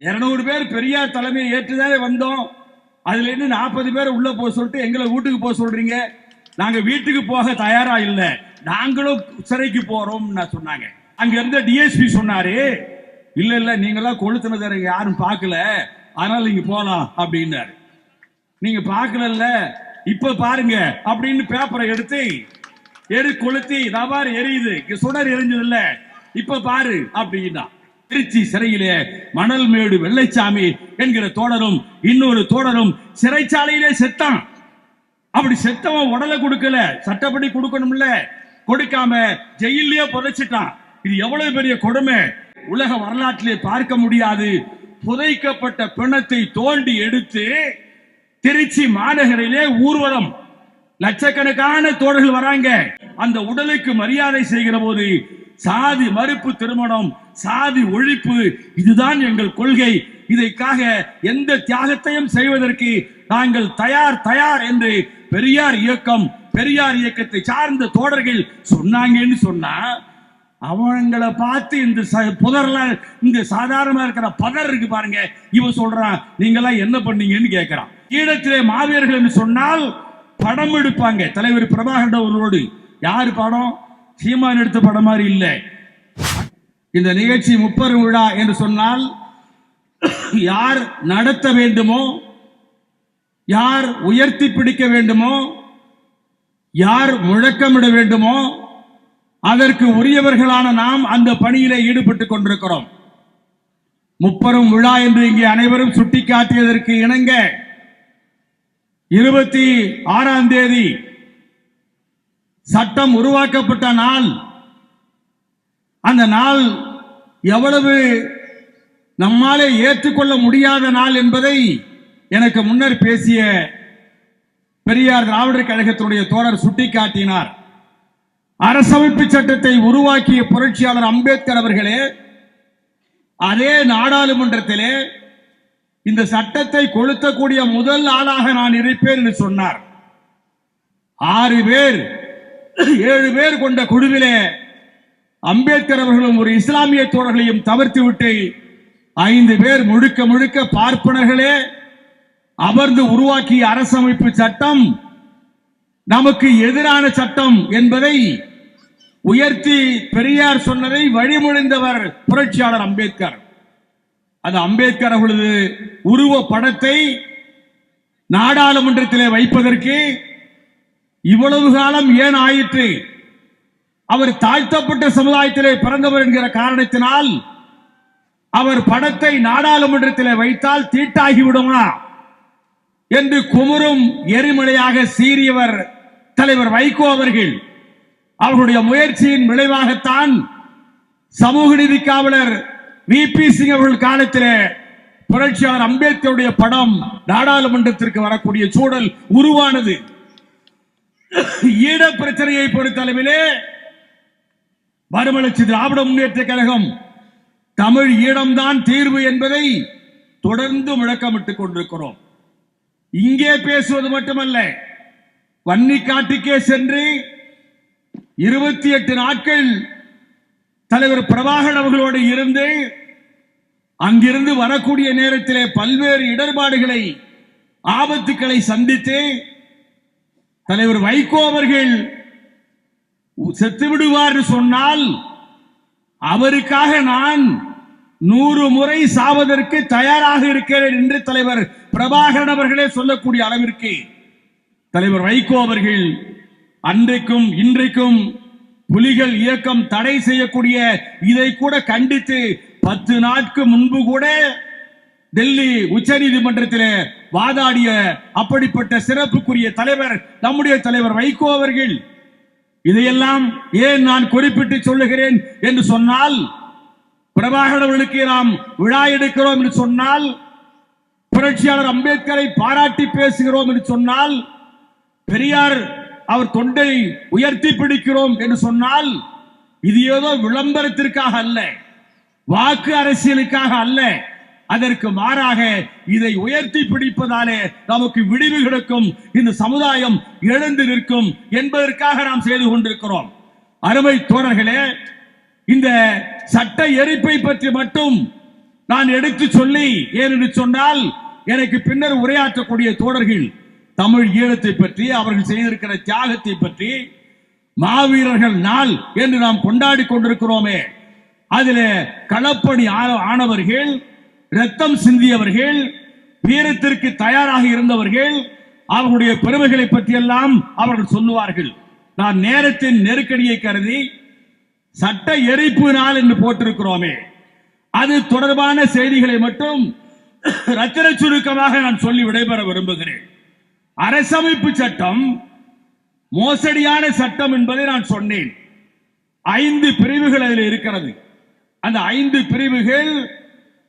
இருநூறு பேர் பெரியார் தலைமையை ஏற்றுதானே வந்தோம். அதுல இருந்து நாற்பது பேர் உள்ள போக சொல்லிட்டு எங்களை வீட்டுக்கு போக சொல்றீங்க. நாங்க வீட்டுக்கு போக தயாரா இல்லை. நாங்களும் சிறைக்கு போறோம் சொன்னாங்க. அங்க இருந்த டிஎஸ்பி சொன்னாரு இல்ல இல்ல நீங்களாம் கொளுத்துனதை யாரும் பார்க்கல. அதனால நீங்க போலாம் அப்படின்னாரு. நீங்க பார்க்கல இப்ப பாருங்க அப்படின்னு பேப்பரை எடுத்து எரி கொளுத்தி தபார் எரியுது. சுடர் எரிஞ்சது இல்ல இப்ப பாரு அப்படின்னா. திருச்சி சிறையிலே மணல் மேடு வெள்ளைச்சாமி என்கிற தோழரும் இன்னொரு தோழரும் சிறைச்சாலையிலே செத்தான். அப்படி செத்தவன் உடலை கொடுக்கல சட்டப்படி கொடுக்கணும்ல. கொடுக்காம ஜெயிலே புதைச்சிட்டான். இது எவ்வளவு பெரிய கொடுமை. உலக வரலாற்றிலே பார்க்க முடியாது. புதைக்கப்பட்ட பிணத்தை தோண்டி எடுத்து திருச்சி மாநகரிலே ஊர்வலம். லட்சக்கணக்கான தோழர்கள் வராங்க. அந்த உடலுக்கு மரியாதை செய்கிற போது சாதி மறுப்பு திருமணம் சாதி ஒழிப்பு இதுதான் எங்கள் கொள்கை. இதைக்காக எந்த தியாகத்தையும் செய்வதற்கு நாங்கள் தயார் தயார் என்று பெரியார் இயக்கம் பெரியார் இயக்கத்தை சார்ந்த தோழர்கள் சொன்னாங்கன்னு சொன்னா அவங்கள பார்த்து இந்த ச- புதர்ல இந்த சாதாரணமா இருக்கிற பதர் இருக்கு பாருங்க. இவன் சொல்றான் நீங்களாம் என்ன பண்ணீங்கன்னு கேட்கிறான் ஈழத்திலே மாவீரர்கள் என்று சொன்னால் படம் எடுப்பாங்க. தலைவர் பிரபாகரன் அவர்களோடு. யார் படம்? சீமான் எடுத்த படம் மாதிரி இல்லை. இந்த நிகழ்ச்சி முப்பெரும் விழா என்று சொன்னால் யார் நடத்த வேண்டுமோ யார் உயர்த்தி பிடிக்க வேண்டுமோ யார் முழக்கமிட வேண்டுமோ அதற்கு உரியவர்களான நாம் அந்த பணியிலே ஈடுபட்டுக் கொண்டிருக்கிறோம். முப்பெரும் விழா என்று இங்கே அனைவரும் சுட்டிக்காட்டியதற்கு இணங்க இருபத்தி ஆறாம் தேதி சட்டம் உருவாக்கப்பட்ட நாள். அந்த நாள் எவ்வளவு நம்மாலே ஏற்றுக்கொள்ள முடியாத நாள் என்பதை எனக்கு முன்னர் பேசிய பெரியார் திராவிடர் கழகத்தினுடைய தோழர் சுட்டிக்காட்டினார். அரசமைப்பு சட்டத்தை உருவாக்கிய புரட்சியாளர் அம்பேத்கர் அவர்களே அதே நாடாளுமன்றத்திலே இந்த சட்டத்தை கொளுத்தக்கூடிய முதல் ஆளாக நான் இருப்பேன் என்று சொன்னார். ஆறு பேர் ஏழு பேர் கொண்ட குழுவிலே அம்பேத்கர் அவர்களும் ஒரு இஸ்லாமிய தோழர்களையும் தவிர்த்து விட்டு ஐந்து பேர் முழுக்க முழுக்க பார்ப்பனர்களே அமர்ந்து உருவாக்கிய அரசமைப்பு சட்டம் நமக்கு எதிரான சட்டம் என்பதை உயர்த்தி பெரியார் சொன்னதை வழிமொழிந்தவர் புரட்சியாளர் அம்பேத்கர். அது அம்பேத்கர் அவர்களது உருவ படத்தை நாடாளுமன்றத்திலே வைப்பதற்கு இவ்வளவு காலம் ஏன் ஆயிற்று? அவர் தாழ்த்தப்பட்ட சமுதாயத்திலே பிறந்தவர் என்கிற காரணத்தினால் அவர் படத்தை நாடாளுமன்றத்திலே வைத்தால் தீட்டாகி விடுமா என்று குமுறும் எரிமலையாக சீரியவர் தலைவர் வைகோ அவர்கள். அவருடைய முயற்சியின் விளைவாகத்தான் சமூக நீதி காவலர் வி. பி. சிங் அவர்கள் காலத்திலே புரட்சியாளர் அம்பேத்கருடைய படம் நாடாளுமன்றத்திற்கு வரக்கூடிய சூழல் உருவானது. ஈட பிரச்சனையை பொறுத்தளவிலே மறுமலர்ச்சி திராவிட முன்னேற்ற கழகம் தமிழ் ஈழம்தான் தீர்வு என்பதை தொடர்ந்து முழக்கமிட்டுக் கொண்டிருக்கிறோம். இங்கே பேசுவது மட்டுமல்ல. வன்னிக்காட்டுக்கே சென்று இருபத்தி எட்டு நாட்கள் தலைவர் பிரபாகர் அவர்களோடு இருந்து அங்கிருந்து வரக்கூடிய நேரத்திலே பல்வேறு இடர்பாடுகளை ஆபத்துக்களை சந்தித்து தலைவர் வைகோ அவர்கள் செத்து விடுவார் சொன்னால் அவருக்காக நான் நூறு முறை சாவதற்கு தயாராக இருக்கிறேன் என்று தலைவர் பிரபாகரன் அவர்களே சொல்லக்கூடிய அளவிற்கு தலைவர் வைகோ அவர்கள் அன்றைக்கும் இன்றைக்கும் புலிகள் இயக்கம் தடை செய்யக்கூடிய இதை கூட கண்டித்து பத்து நாட்கு முன்பு கூட டெல்லி உச்ச நீதிமன்றத்தில் வாதாடிய அப்படிப்பட்ட சிறப்புக்குரிய தலைவர் நம்முடைய தலைவர் வைகோ அவர்கள். இதையெல்லாம் ஏன் நான் குறிப்பிட்டு சொல்லுகிறேன் என்று சொன்னால் பிரபாகர் அவர்களுக்கு நாம் விழா எடுக்கிறோம் என்று சொன்னால் புரட்சியாளர் அம்பேத்கரை பாராட்டி பேசுகிறோம் என்று சொன்னால் பெரியார் அவர் தொண்டை உயர்த்தி பிடிக்கிறோம் என்று சொன்னால் இது ஏதோ விளம்பரத்திற்காக அல்ல வாக்கு அரசியலுக்காக அல்ல அதற்கு மாறாக இதை உயர்த்தி பிடிப்பதாலே நமக்கு விடிவு கிடைக்கும். இந்த சமுதாயம் எழுந்து நிற்கும் என்பதற்காக நாம் செய்து கொண்டிருக்கிறோம். அருமை தோழர்களே இந்த சட்ட எரிப்பை பற்றி மட்டும் நான் எடுத்து சொல்லி ஏனென்று சொன்னால் எனக்கு பின்னர் உரையாற்றக்கூடிய தோழர்கள் தமிழ் ஈழத்தை பற்றி அவர்கள் செய்திருக்கிற தியாகத்தை பற்றி மாவீரர்கள் நாள் என்று நாம் கொண்டாடி கொண்டிருக்கிறோமே. அதில் களப்பணி ஆனவர்கள் ரத்தம் சிந்தியவர்கள் வீரத்திற்கு தயாராக இருந்தவர்கள் அவர்களுடைய பெருமைகளை பற்றியெல்லாம் அவர்கள் சொல்லுவார்கள். நான் நேரத்தின் நெருக்கடியை கருதி சட்ட எரிப்பு நாள் என்று போட்டிருக்கிறோமே. அது தொடர்பான செய்திகளை மட்டும் ரத்தின சுருக்கமாக நான் சொல்லி விடைபெற விரும்புகிறேன். அரசமைப்பு சட்டம் மோசடியான சட்டம் என்பதை நான் சொன்னேன். ஐந்து பிரிவுகள் அதில் இருக்கிறது. அந்த ஐந்து பிரிவுகள்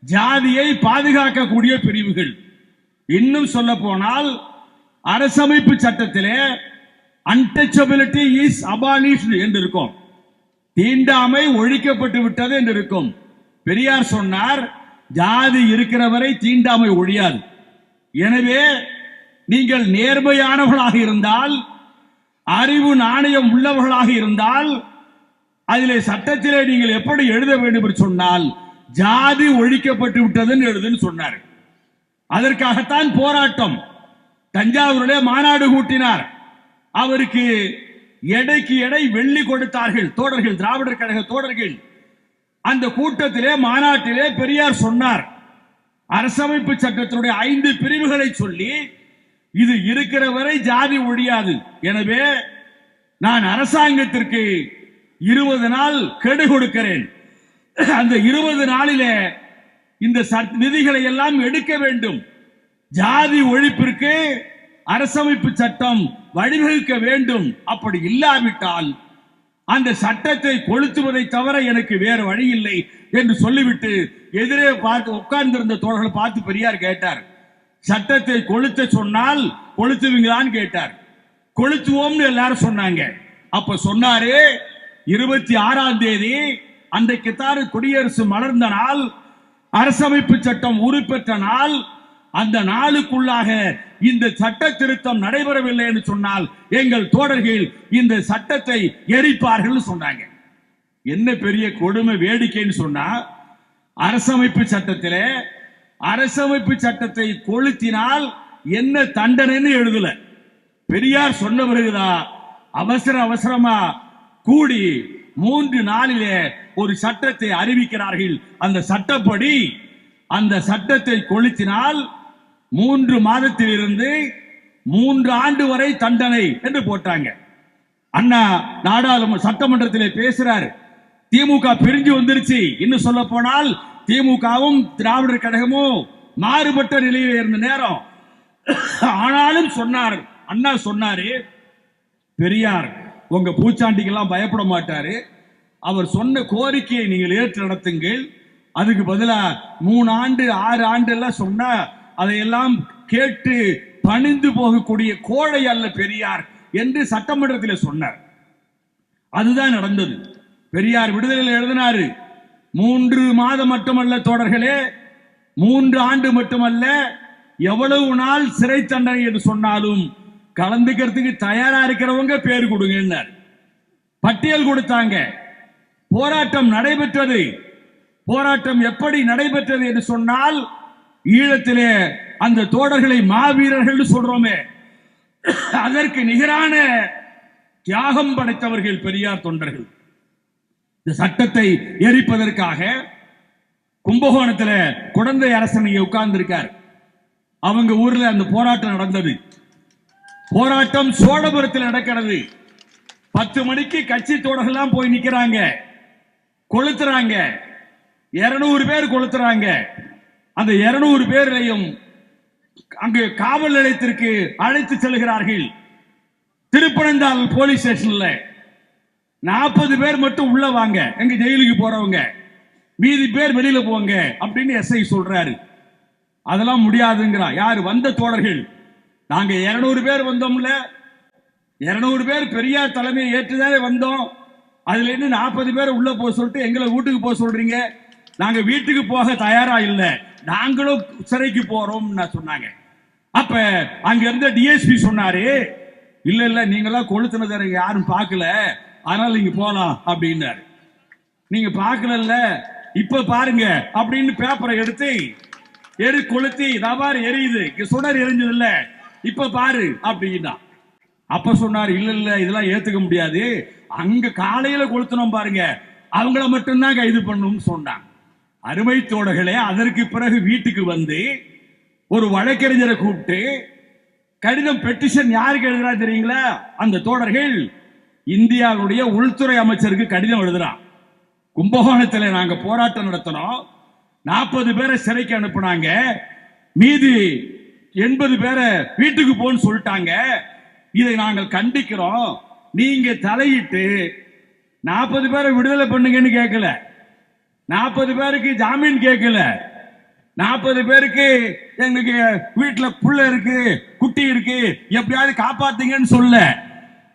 ஜாதியை பாதுகாக்கக்கூடிய பிரிவுகள். இன்னும் சொல்ல போனால் அரசமைப்பு சட்டத்திலே அன்டச்சபிலிட்டி இஸ் அபாலிஷ்டு என்று இருக்கும் தீண்டாமை ஒழிக்கப்பட்டு விட்டது என்று இருக்கும் பெரியார் சொன்னார் ஜாதி இருக்கிற வரை தீண்டாமை ஒழியாது. எனவே நீங்கள் நேர்மையானவர்களாக இருந்தால் அறிவு நாணயம் உள்ளவர்களாக இருந்தால் அதிலே சட்டத்திலே நீங்கள் எப்படி எழுத வேண்டும் என்று சொன்னால் ஜாதி ஒழிக்கப்பட்டு விட்டதுன்னு எழுதுன்னு சொன்னார். அதற்காகத்தான் போராட்டம். தஞ்சாவூரிலே மாநாடு கூட்டினார். அவருக்கு எடைக்கு எடை வெள்ளி கொடுத்தார்கள். தோழர்கள் திராவிடர் கழக தோடர்கள். அந்த கூட்டத்திலே மாநாட்டிலே பெரியார் சொன்னார். அரசமைப்பு சட்டத்தினுடைய ஐந்து பிரிவுகளை சொல்லி இது இருக்கிற வரை ஜாதி ஒழியாது. எனவே நான் அரசாங்கத்திற்கு இருபது நாள் கெடு கொடுக்கிறேன். அந்த இருபது நாளிலே இந்த சட்ட- விதிகளை எல்லாம் எடுக்க வேண்டும். ஜாதி ஒழிப்பிற்கு அரசமைப்பு சட்டம் வழிவகுக்க வேண்டும். அப்படி இல்லாவிட்டால் அந்த சட்டத்தை கொளுத்துவதை தவிர எனக்கு வேறு வழி இல்லை என்று சொல்லிவிட்டு எதிரே பார்த்து உட்கார்ந்திருந்த தோழர்கள் பார்த்து பெரியார் கேட்டார். சட்டத்தை கொளுத்த சொன்னால் கொளுத்துவீங்களான்னு கேட்டார். கொளுத்துவோம்னு எல்லாரும் சொன்னாங்க. அப்ப சொன்னாரு இருபத்தி ஆறாம் தேதி அன்றைக்குத்தான் குடியரசு மலர்ந்த நாள் அரசமைப்பு சட்டம் உருப்பெற்ற நாள் அந்த நாளுக்குள்ளாக இந்த சட்ட திருத்தம் நடைபெறவில்லை என்று சொன்னால் எங்கள் தோழர்கள் இந்த சட்டத்தை எரிப்பார்கள் சொன்னாங்க. என்ன பெரிய கொடுமை வேடிக்கைன்னு சொன்னா அரசமைப்பு சட்டத்திலே அரசமைப்பு சட்டத்தை கொளுத்தினால் என்ன தண்டனைன்னு எழுதல. பெரியார் சொன்ன பிறகுதான் அவசர அவசரமா கூடி மூன்று நாளிலே ஒரு சட்டத்தை அறிவிக்கிறார்கள். அந்த சட்டப்படி அந்த சட்டத்தை கொளுத்தினால் மூன்று மாதத்திலிருந்து மூன்று ஆண்டு வரை தண்டனை என்று போட்டாங்க அண்ணா நாடாளுமன்ற சட்டமன்றத்தில் பேசுறாரு. திமுக பிரிஞ்சு வந்துருச்சு. இன்னும் சொல்ல போனால் திமுகவும் திராவிடர் கழகமும் மாறுபட்ட நிலையில் இருந்த நேரம். ஆனாலும் சொன்னார் அண்ணா சொன்னாரு பெரியார் உங்க பூச்சாண்டிக்கெல்லாம் பயப்பட மாட்டாரு. அவர் சொன்ன கோரிக்கையை நீங்கள் ஏற்று நடத்துங்கள். அதுக்கு பதிலா மூணு ஆண்டு ஆறு ஆண்டு எல்லாம் சொன்னா அதையெல்லாம் கேட்டு பணிந்து போகக்கூடிய கோழை அல்ல பெரியார் என்று சட்டமன்றத்தில் சொன்னார். அதுதான் நடந்தது. பெரியார் விடுதலையில் எழுதினாரு. மூன்று மாதம் மட்டுமல்ல தோழர்களே மூன்று ஆண்டு மட்டுமல்ல எவ்வளவு நாள் சிறை தண்டனை என்று சொன்னாலும் கலந்துக்கிறதுக்கு தயாரா இருக்கிறவங்க பேர் கொடுங்கன்னார். பட்டியல் கொடுத்தாங்க. போராட்டம் நடைபெற்றது. போராட்டம் எப்படி நடைபெற்றது என்று சொன்னால் ஈழத்திலே அந்த தோடர்களை மாவீரர்கள் சொல்றோமே. அதற்கு நிகரான தியாகம் படைத்தவர்கள் பெரியார் தொண்டர்கள். இந்த சட்டத்தை எரிப்பதற்காக கும்பகோணத்துல குழந்தை அரசன் இங்க உட்கார்ந்து இருக்கார் அவங்க ஊர்ல அந்த போராட்டம் நடந்தது. போராட்டம் சோழபுரத்தில் நடக்கிறது. பத்து மணிக்கு கட்சி தோடர்கள்லாம் போய் நிக்கிறாங்க. கொளுத்துறாங்க. இருநூறு பேர் கொளுத்துறாங்க. அந்த இருநூறு பேரையும் அங்கு காவல் நிலையத்திற்கு அழைத்து செல்கிறார்கள். திருப்பனந்தாள் போலீஸ் ஸ்டேஷன்ல. நாற்பது பேர் மட்டும் உள்ள வாங்க. எங்க ஜெயிலுக்கு போறவங்க. மீதி பேர் வெளியில போங்க அப்படின்னு எஸ்ஐ சொல்றாரு. அதெல்லாம் முடியாதுங்கிறா. யார்? வந்த தோழர்கள். நாங்க இருநூறு பேர் வந்தோம்ல. இருநூறு பேர் பெரியார் தலைமையை ஏற்றுதானே வந்தோம். அதுல இருந்து நாற்பது பேர் உள்ள போக சொல்லிட்டு எங்களை வீட்டுக்கு போக சொல்றீங்க. நாங்க வீட்டுக்கு போக தயாரா இல்லை. நாங்களும் சிறைக்கு போறோம் சொன்னாங்க. அப்ப அங்க இருந்த டிஎஸ்பி சொன்னாரு இல்ல இல்ல நீங்களாம் கொளுத்துனதை யாரும் பார்க்கல. அதனால நீங்க போலாம் அப்படின்னாரு. நீங்க பார்க்கல இப்ப பாருங்க அப்படின்னு பேப்பரை எடுத்து எரி கொளுத்தி தபார் எரியுது. சுடர் எரிஞ்சது இல்ல இப்ப பாரு அப்படின்னா. அப்ப சொன்னார் இல்ல இல்ல இதெல்லாம் ஏத்துக்க முடியாது. அங்க காலையில கொளுத்தணும் பாருங்க. அவங்கள மட்டும்தான் கைது பண்ணணும்னு சொன்னாங்க. அருமை தோழர்களே அதற்கு பிறகு வீட்டுக்கு வந்து ஒரு வழக்கறிஞரை கூப்பிட்டு கடிதம் பெட்டிஷன் யாருக்கு எழுதுறா தெரியுங்களா? அந்த தோழர்கள் இந்தியாவுடைய உள்துறை அமைச்சருக்கு கடிதம் எழுதுறான். கும்பகோணத்தில் நாங்க போராட்டம் நடத்தினோம். நாற்பது பேரை சிறைக்கு அனுப்புனாங்க. மீதி எண்பது பேரை வீட்டுக்கு போன்னு சொல்லிட்டாங்க. இதை நாங்கள் கண்டிக்கிறோம். நீங்க தலையிட்டு நாற்பது பேரை விடுதலை பண்ணுங்கன்னு கேட்கல. நாற்பது பேருக்கு ஜாமீன் கேட்கல. நாற்பது பேருக்கு எங்களுக்கு வீட்டுல புள்ள இருக்கு குட்டி இருக்கு எப்படியாவது காப்பாத்துங்கன்னு சொல்ல.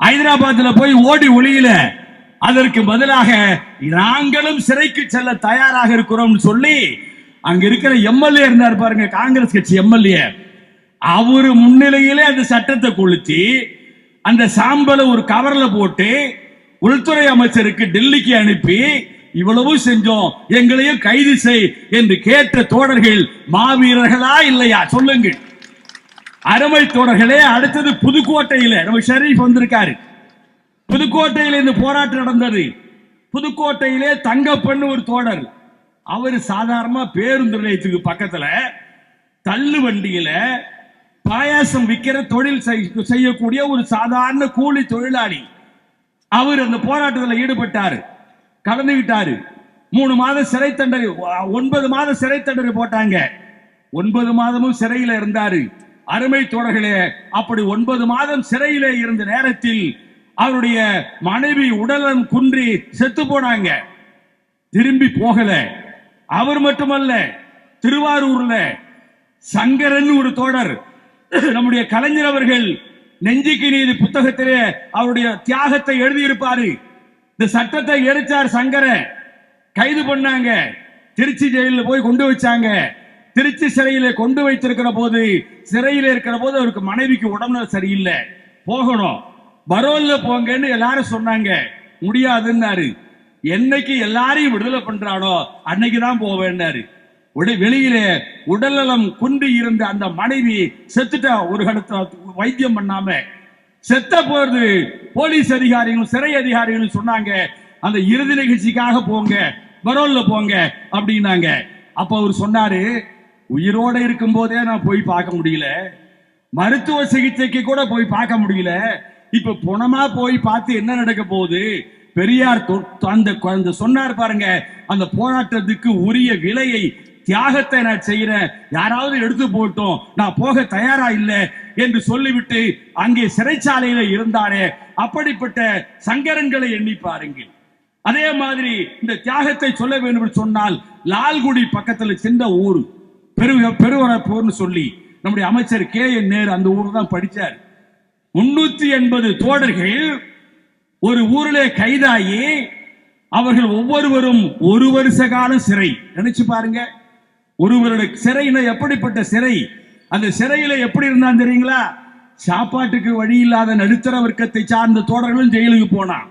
ஹைதராபாத்ல போய் ஓடி ஒளியில அதற்கு பதிலாக நாங்களும் சிறைக்கு செல்ல தயாராக இருக்கிறோம்னு சொல்லி அங்க இருக்கிற எம்எல்ஏ இருந்தார் பாருங்க காங்கிரஸ் கட்சி எம்எல்ஏ. அவரு முன்னிலையிலே அந்த சட்டத்தை கொளுத்தி அந்த சாம்பலை ஒரு கவர்ல போட்டு உள்துறை அமைச்சருக்கு டெல்லிக்கு அனுப்பி இவ்வளவு செஞ்சோம் எங்களையும் கைது செய் என்று கேட்ட தோழர்கள் மாவீரர்களா இல்லையா? சொல்லுங்கள் அருமை தோழர்களே அடுத்தது புதுக்கோட்டையில நம்ம ஷரீஃப் வந்திருக்காரு. புதுக்கோட்டையில இந்த போராட்டம் நடந்தது. புதுக்கோட்டையிலே தங்கப்பண்ணு ஒரு தோழர் அவர் சாதாரணமா பேருந்து நிலையத்துக்கு பக்கத்துல தள்ளு வண்டியில பாயாசம் விற்கிற தொழில் செய்- செய்யக்கூடிய ஒரு சாதாரண கூலி தொழிலாளி. அவர் அந்த போராட்டத்தில் ஈடுபட்டாரு. கலந்துகிட்டாரு மூணு மாத சிறை தண்டனை ஒன்பது மாத சிறை தண்டனை போட்டாங்க. ஒன்பது மாதமும் சிறையில இருந்தாரு. அருமை தோழர்களே அப்படி ஒன்பது மாதம் சிறையில் இருந்த நேரத்தில் அவருடைய மனைவி உடலம் குன்றி செத்து போனாங்க. திரும்பி போகல. அவர் மட்டுமல்ல திருவாரூர்ல சங்கரன் ஒரு தோழர் நம்முடைய கலைஞர் அவர்கள் நெஞ்சுக்கு நீதி புத்தகத்திலே அவருடைய தியாகத்தை எழுதியிருப்பாரு. இந்த சட்டத்தை எரிச்சார் சங்கர. கைது பண்ணாங்க. திருச்சி ஜெயிலில் போய் கொண்டு வச்சாங்க. திருச்சி சிறையில கொண்டு வைத்திருக்கிற போது சிறையில இருக்கிற போது அவருக்கு மனைவிக்கு உடம்பு சரியில்லை. போகணும். பரோல்ல போங்கன்னு எல்லாரும் சொன்னாங்க. முடியாதுன்னாரு. என்னைக்கு எல்லாரையும் விடுதலை பண்றானோ அன்னைக்கு தான் போவேன்னாரு. வெளியிலே உடல்நலம் குன்றி இருந்த அந்த மனைவி செத்துட்டா. ஒரு கடத்த வைத்தியம் பண்ணாம செத்த போறது போலீஸ் அதிகாரிகளும் சிறை அதிகாரிகளும் சொன்னாங்க. அந்த இறுதி நிகழ்ச்சிக்காக போங்க பரோல்ல போங்க அப்படின்னாங்க. அப்ப அவர் சொன்னாரு உயிரோட இருக்கும் போதே நான் போய் பார்க்க முடியல. மருத்துவ சிகிச்சைக்கு கூட போய் பார்க்க முடியல. இப்ப புணமா போய் பார்த்து என்ன நடக்க போகுது? பெரியார் அந்த அந்த சொன்னார் பாருங்க அந்த போராட்டத்துக்கு உரிய விலையை தியாகத்தை நான் செய்யறேன் யாராவது எடுத்து போட்டோம். நான் போக தயாரா இல்லை என்று சொல்லிவிட்டு அங்கே சிறைச்சாலையில இருந்தாரே. அப்படிப்பட்ட சங்கரன்களை எண்ணி பாருங்கள். அதே மாதிரி இந்த தியாகத்தை சொல்ல வேண்டும் என்று சொன்னால் லால்குடி பக்கத்துல சின்ன ஊர். பெரு பெருவரப்பூர்னு சொல்லி நம்முடைய அமைச்சர் கே என் நேரு அந்த ஊர் தான் படிச்சார். முன்னூத்தி எண்பது தோடர்கள் ஒரு ஊரிலே கைதாகி அவர்கள் ஒவ்வொருவரும் ஒரு வருஷ காலம் சிறை. நினைச்சு பாருங்க. ஒருவருடைய சிறைனா எப்படிப்பட்ட சிறை? அந்த சிறையில எப்படி இருந்தான் தெரியுங்களா? சாப்பாட்டுக்கு வழி இல்லாத நடுத்தர வர்க்கத்தை சார்ந்த தோழர்களும் ஜெயிலுக்கு போனான்.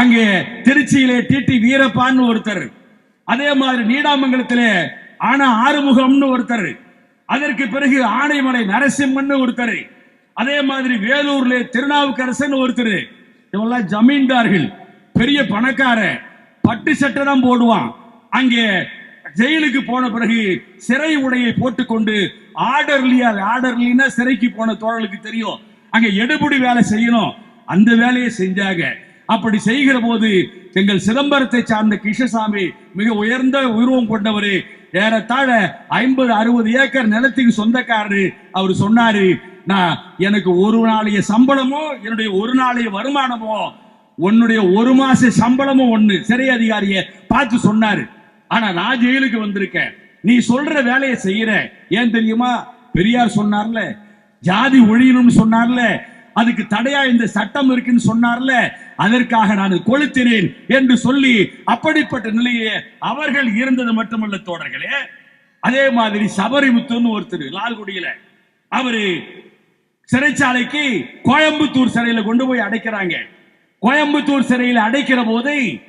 அங்கே திருச்சியிலே டிடி வீரப்பான்னு ஒருத்தர். அதே மாதிரி நீடாமங்கலத்திலே ஆனா ஆறுமுகம்னு ஒருத்தர். அதற்கு பிறகு ஆனைமலை நரசிம்மன் ஒருத்தர். அதே மாதிரி வேலூர்ல திருநாவுக்கரசன் ஒருத்தர். இவெல்லாம் ஜமீன்தார்கள். பெரிய பணக்கார பட்டு சட்டை தான் போடுவான். அங்கே ஜெயிலுக்கு போன பிறகு சிறை உடையை போட்டுக்கொண்டு ஆர்டர்லியா ஆர்டர்லின்னா சிறைக்கு போன தோழலுக்கு தெரியும். அங்க எடுபடி வேலை செய்யணும். அந்த வேலையை செஞ்சாங்க. அப்படி செய்கிற போது எங்கள் சிதம்பரத்தை சார்ந்த கிருஷ்ணசாமி மிக உயர்ந்த உருவம் கொண்டவர் ஏறத்தாழ ஐம்பது அறுபது ஏக்கர் நிலத்துக்கு சொந்தக்காரரு. அவர் சொன்னாரு நான் எனக்கு ஒரு நாளைய சம்பளமோ என்னுடைய ஒரு நாளைய வருமானமோ உன்னுடைய ஒரு மாச சம்பளமும் ஒண்ணு. சிறை அதிகாரிய பார்த்து சொன்னாரு. ஆனா நான் ஜெயிலுக்கு வந்திருக்கேன். நீ சொல்ற வேலையை செய்யற. ஏன் தெரியுமா? பெரியார் சொன்னார்ல ஜாதி ஒழியணும்னு சொன்னார்ல. அதுக்கு தடையா இந்த சட்டம் இருக்குன்னு சொன்னார்ல. அதற்காக நான் கொளுத்தினேன் என்று சொல்லி அப்படிப்பட்ட நிலையே அவர்கள் இருந்தது மட்டுமல்ல தோழர்களே. அதே மாதிரி சபரிமுத்துன்னு ஒருத்தர் லால்குடியில. அவரு சிறைச்சாலைக்கு கோயம்புத்தூர் சிறையில கொண்டு போய் அடைக்கிறாங்க. கோயம்புத்தூர் சிறையில் அடைக்கிற போதே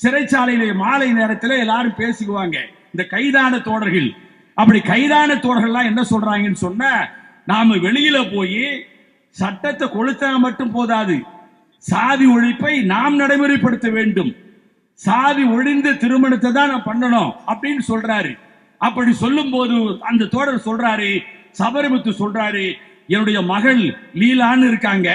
சிறைச்சாலையிலே மாலை நேரத்தில் எல்லாரும் பேசிக்குவாங்க. இந்த கைதான தோழர்கள். அப்படி கைதான தோழர்கள்லாம் என்ன சொல்றாங்கன்னு சொன்னா நாம வெளியில போய் சட்டத்தை கொளுத்தா மட்டும் போதாது. சாதி ஒழிப்பை நாம் நடைமுறைப்படுத்த வேண்டும். சாதி ஒழிந்த திருமணத்தை தான் நான் பண்ணணும் அப்படின்னு சொல்றாரு. அப்படி சொல்லும் போது அந்த தோழர் சொல்றாரு சபரிமுத்து சொல்றாரு என்னுடைய மகள் லீலான்னு இருக்காங்க.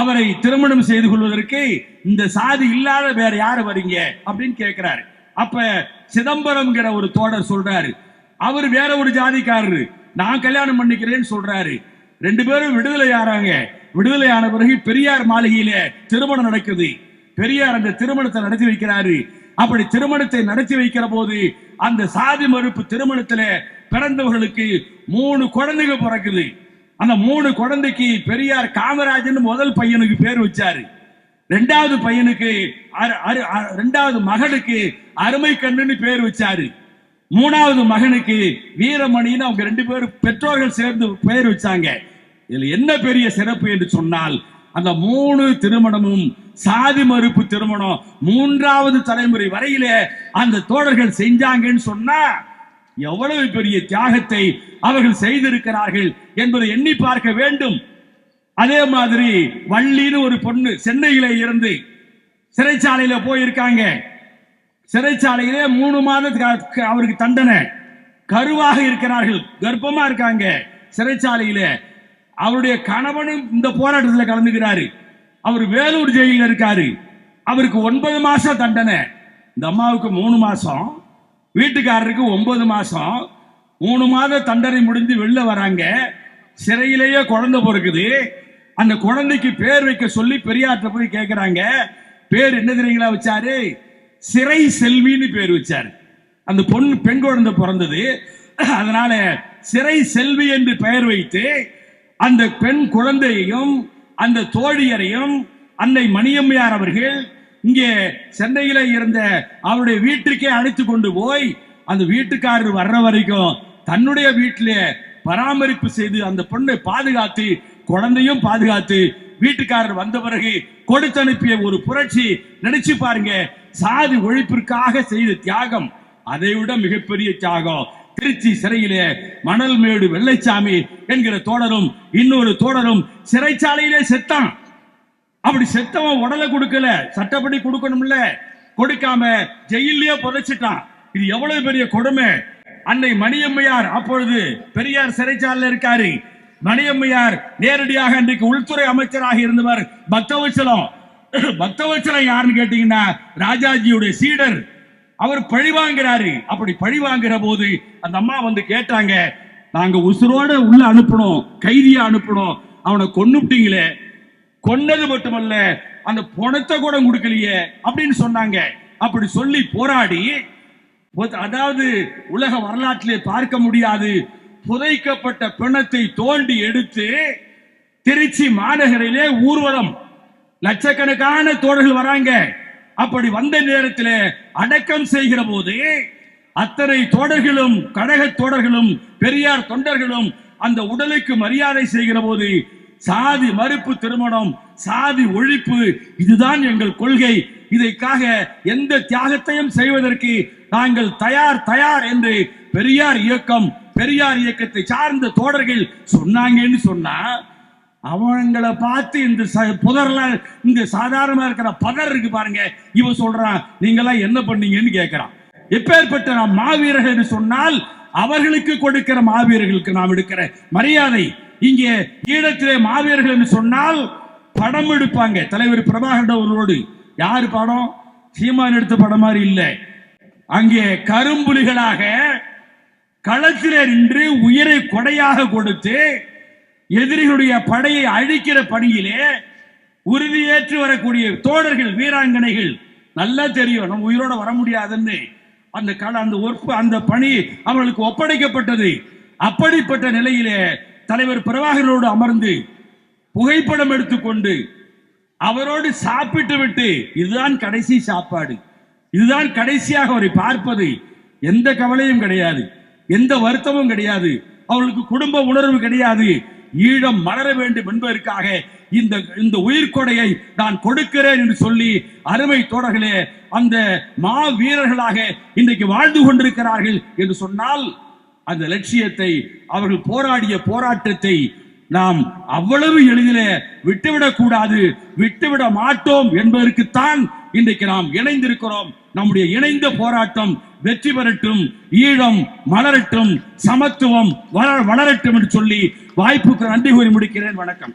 அவரை திருமணம் செய்து கொள்வதற்கு இந்த சாதி இல்லாத வேற யாரு வரீங்க அப்படின்னு கேட்கிறாரு அப்ப சிதம்பரம்ங்கிற ஒரு தோடர் சொல்றாரு. அவர் வேற ஒரு ஜாதிக்காரரு. நான் கல்யாணம் பண்ணிக்கிறேன்னு சொல்றாரு. ரெண்டு பேரும் விடுதலை ஆறாங்க. விடுதலை ஆன பிறகு பெரியார் மாளிகையில திருமணம் நடக்குது. பெரியார் அந்த திருமணத்தை நடத்தி வைக்கிறாரு. அப்படி திருமணத்தை நடத்தி வைக்கிற போது அந்த சாதி மறுப்பு திருமணத்துல பிறந்தவர்களுக்கு மூணு குழந்தைகள் பிறக்குது. அந்த மூணு குழந்தைக்கு பெரியார் காமராஜன் முதல் பையனுக்கு பேர் வச்சாரு. ரெண்டாவது பையனுக்கு அரு- அரு- ரெண்டாவது மகனுக்கு அருமை கண்ணுன்னு பேர் வச்சாரு. மூணாவது மகனுக்கு வீரமணின்னு அவங்க ரெண்டு பேரும் பெற்றோர்கள் சேர்ந்து பெயர் வச்சாங்க. இதுல என்ன பெரிய சிறப்பு என்று சொன்னால் அந்த மூணு திருமணமும் சாதி மறுப்பு திருமணம் மூன்றாவது தலைமுறை வரையிலே அந்த தோழர்கள் செஞ்சாங்கன்னு சொன்னா எவ்வளவு பெரிய தியாகத்தை அவர்கள் செய்திருக்கிறார்கள் என்பதை எண்ணி பார்க்க வேண்டும். அதே மாதிரி வள்ளின்னு ஒரு பொண்ணு சென்னையில இருந்து சிறைச்சாலையில போயிருக்காங்க. சிறைச்சாலையிலே மூணு மாதத்துக்கு அவருக்கு தண்டனை. கருவாக இருக்கிறார்கள் கர்ப்பமா இருக்காங்க சிறைச்சாலையில. அவருடைய கணவனும் இந்த போராட்டத்தில் கலந்துக்கிறாரு. அவர் வேலூர் ஜெயிலில் இருக்காரு. அவருக்கு ஒன்பது மாசம் தண்டனை. இந்த அம்மாவுக்கு மூணு மாசம். வீட்டுக்காரருக்கு ஒன்பது மாசம் மூணு மாத தண்டனை முடிஞ்சு வெளில வராங்க. சிறையிலேயே குழந்தை பிறக்குது. அந்த குழந்தைக்கு பேர் வைக்க சொல்லி பெரியார்ட்ட போய் கேட்கிறாங்க பேர் என்ன தெரியுங்களா வச்சாரு? சிறை செல்வின்னு பேர் வச்சாரு. அந்த பொண்ணு பெண் குழந்தை பிறந்தது. அதனால சிறை செல்வி என்று பெயர் வைத்து அந்த பெண் குழந்தையையும் அந்த தோழியரையும் அன்னை மணியம்மையார் அவர்கள் இங்கே சென்னையில இருந்த அவருடைய வீட்டுக்கே அழைத்து கொண்டு போய் அந்த வீட்டுக்காரர் வர்ற வரைக்கும் தன்னுடைய வீட்டிலே பராமரிப்பு செய்து அந்த பொண்ணை பாதுகாத்து குழந்தையும் பாதுகாத்து வீட்டுக்காரர் வந்த பிறகு கொடுத்து அனுப்பிய ஒரு புரட்சி நினைச்சு பாருங்க. சாதி ஒழிப்பிற்காக செய்த தியாகம். அதை விட மிகப்பெரிய தியாகம் திருச்சி சிறையிலே மணல் மேடு வெள்ளைச்சாமி என்கிற தோழரும் இன்னொரு தோழரும் சிறைச்சாலையிலே செத்தான். அப்படி செத்தவன் உடலை கொடுக்கல. சட்டப்படி கொடுக்கணும்ல. கொடுக்காம ஜெயிலே புதைச்சிட்டான். இது எவ்வளவு பெரிய கொடுமை. அன்னை மணியம்மையார் அப்பொழுது பெரியார் சிறைச்சாலையில் இருக்காரு. மணியம்மையார் நேரடியாக அன்றைக்கு உள்துறை அமைச்சராக இருந்தவர் பக்தவச்சலம். பக்தவச்சலம் யாருன்னு கேட்டீங்கன்னா ராஜாஜியுடைய சீடர். அவர் பழி வாங்குறாரு. அப்படி பழி வாங்குற போது அந்த அம்மா வந்து கேட்டாங்க நாங்க உசுரோட உள்ள அனுப்பணும் கைதியா அனுப்பணும் அவனை கொன்னுட்டீங்களே. கொன்னது மட்டுமல்ல அந்த பணத்தை கூட கொடுக்கலையே அப்படின்னு சொன்னாங்க. அப்படி சொல்லி போராடி அதாவது உலக வரலாற்றிலே பார்க்க முடியாது புதைக்கப்பட்ட பிணத்தை தோண்டி எடுத்து திருச்சி மாநகரிலே ஊர்வலம். லட்சக்கணக்கான தோழர்கள் வராங்க. அப்படி வந்த நேரத்தில் அடக்கம் செய்கிற போது அத்தனை தோடர்களும் கழக தோடர்களும் பெரியார் தொண்டர்களும் அந்த உடலுக்கு மரியாதை செய்கிற போது சாதி மறுப்பு திருமணம் சாதி ஒழிப்பு இதுதான் எங்கள் கொள்கை. இதற்காக எந்த தியாகத்தையும் செய்வதற்கு நாங்கள் தயார் தயார் என்று பெரியார் இயக்கம் பெரியார் இயக்கத்தை சார்ந்த தோடர்கள் சொன்னாங்கன்னு சொன்னா அவங்கள பார்த்து இந்த ச- புதர்லாம் இந்த சாதாரணமா இருக்கிற பதர் இருக்கு பாருங்க. இவன் சொல்றான் நீங்களாம் என்ன பண்ணீங்கன்னு கேட்கிறான் எப்பேற்பட்ட நாம் மாவீரர்கள் சொன்னால் அவர்களுக்கு கொடுக்கிற மாவீரர்களுக்கு நாம் எடுக்கிற மரியாதை இங்கே ஈழத்திலே மாவீரர்கள் என்று சொன்னால் படம் எடுப்பாங்க. தலைவர் பிரபாகரன் அவர்களோடு. யாரு படம்? சீமான் எடுத்த படம் மாதிரி இல்லை. அங்கே கரும்புலிகளாக களத்திலே நின்று உயிரை கொடையாக கொடுத்து எதிரிகளுடைய படையை அழிக்கிற பணியிலே உறுதியேற்று வரக்கூடிய தோழர்கள் வீராங்கனைகள். நல்லா தெரியும். நம்ம உயிரோட வர முடியாதுன்னு. அந்த கள அந்த ஒற்பு அந்த பணி அவர்களுக்கு ஒப்படைக்கப்பட்டது. அப்படிப்பட்ட நிலையிலே தலைவர் பிரபாகரோடு அமர்ந்து புகைப்படம் எடுத்துக்கொண்டு அவரோடு சாப்பிட்டு விட்டு இதுதான் கடைசி சாப்பாடு. இதுதான் கடைசியாக அவரை பார்ப்பது. எந்த கவலையும் கிடையாது. எந்த வருத்தமும் கிடையாது. அவர்களுக்கு குடும்ப உணர்வு கிடையாது. ஈழம் மலர வேண்டும் என்பதற்காக இந்த இந்த உயிர்கொடையை நான் கொடுக்கிறேன் என்று சொல்லி அருமை தோழர்களே அந்த மா வீரர்களாக இன்றைக்கு வாழ்ந்து கொண்டிருக்கிறார்கள் என்று சொன்னால் அந்த லட்சியத்தை அவர்கள் போராடிய போராட்டத்தை நாம் அவ்வளவு எளிதில விட்டுவிடக் கூடாது விட்டுவிட மாட்டோம் என்பதற்குத்தான் இன்றைக்கு நாம் இணைந்திருக்கிறோம். நம்முடைய இணைந்த போராட்டம் வெற்றி பெறட்டும் ஈழம் மலரட்டும் சமத்துவம் வளர வளரட்டும் என்று சொல்லி வாய்ப்புக்கு நன்றி கூறி முடிக்கிறேன். வணக்கம்.